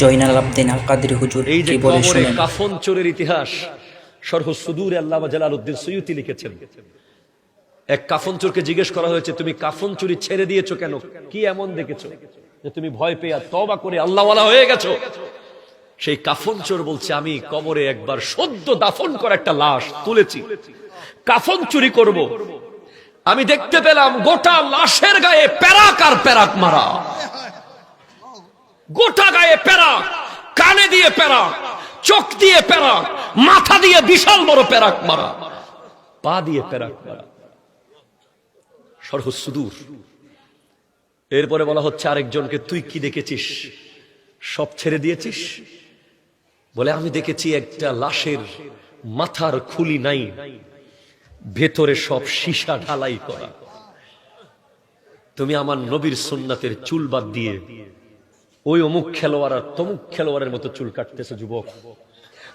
জয়নাল আবদিন আল কাদের হুজুর এই যে কি বলে শুনেন? কাফন চোরের ইতিহাস সরহ সুদূরে আল্লাহ জালালউদ্দিন সৈয়দি লিখেছেন। এক কাফন চোরকে জিজ্ঞেস করা হয়েছে তুমি কাফন চুরি ছেড়ে দিয়েছ কেন? কি এমন দেখেছ যে তুমি ভয় পেয়ে তবা করে আল্লাহওয়ালা হয়ে গেছো? সেই কাফন চোর বলছে আমি কবরে একবার সদ্য দাফন করা একটা লাশ তুলেছি। কাফন চুরি করব। আমি দেখতে পেলাম গোটা লাশের গায়ে প্যারাক আর প্যারাক মারা। গোটা গায়ে প্যারাক কানে দিয়ে প্যারাক চোখ দিয়ে প্যারাক মাথা দিয়ে বিশাল বড় প্যারাক মারা, পা দিয়ে প্যারাক মারা। সর্ব সুদূর। এরপরে বলা হচ্ছে আরেকজনকে, তুই কি দেখেছিস? সব ছেড়ে দিয়েছিস? বলে, আমি দেখেছি একটা লাশের মাথার খুলি নাই, ভেতরে সব সীসা ঢালাই করা। তুমি আমার নবীর সুন্নাতের চুল বাদ দিয়ে ওই অমুক খেলোয়াড় আর তমুক খেলোয়াড়ের মতো চুল কাটতেছে, যুবক।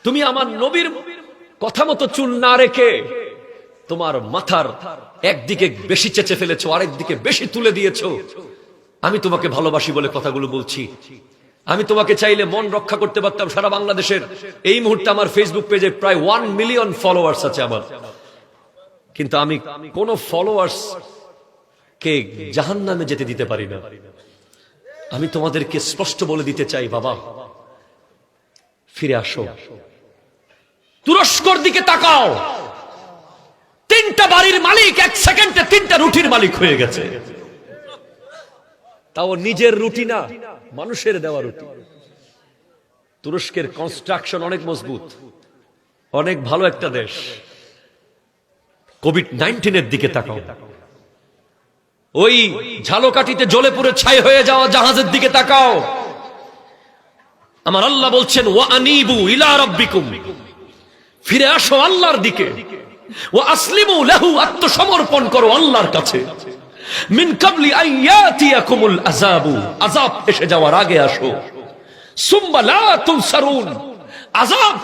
তুমি আমার নবীর কথা মতো চুল না রেখে তোমার মাথার একদিকে বেশি চেচে ফেলেছো, আরেকদিকে বেশি তুলে দিয়েছ। আমি তোমাকে ভালোবাসি বলে কথাগুলো বলছি। আমি তোমাকে চাইলে মন রক্ষা করতে পারতাম সারা বাংলাদেশের। এই মুহূর্তে আমার ফেসবুক পেজে প্রায় ওয়ান মিলিয়ন ফলোয়ার্স আছে আমার। কিন্তু আমি কোন ফলোয়ার্স কে জাহান নামে যেতে দিতে পারি না। আমি তোমাদেরকে স্পষ্ট বলে দিতে চাই, বাবা। ফিরে আসো। তুরস্কর দিকে তাকাও। তিনটা বাড়ির মালিক এক সেকেন্ডে তিনটা রুটির মালিক হয়ে গেছে। তাও নিজের রুটি না, মানুষের দেওয়া রুটি। তুরস্কের কনস্ট্রাকশন অনেক মজবুত, অনেক ভালো একটা দেশ। কোভিড নাইন্টিনের দিকে তাকাও। ওই ঝালকাঠিতে জ্বলে পুরে ছাই হয়ে যাওয়া জাহাজের দিকে তাকাও। আমার আল্লাহ বলছেন, ওয়া আনিবু ইলা ফিরে আসো আল্লাহর দিকে। ও আসলিমু আত্মসমর্পণ করো আল্লাহর কাছে। এসে যাওয়ার আগে আসো।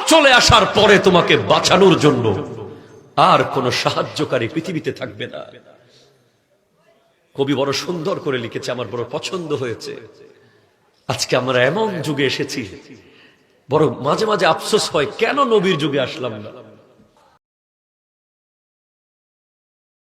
চলে আসার পরে তোমাকে বাঁচানোর জন্য আর কোন সাহায্যকারী পৃথিবীতে থাকবে না। কবি বড় সুন্দর করে লিখেছে, আমার বড় পছন্দ হয়েছে। আজকে আমরা এমন যুগে এসেছি, বড় মাঝে মাঝে আফসোস হয়, কেন নবীর যুগে আসলাম না?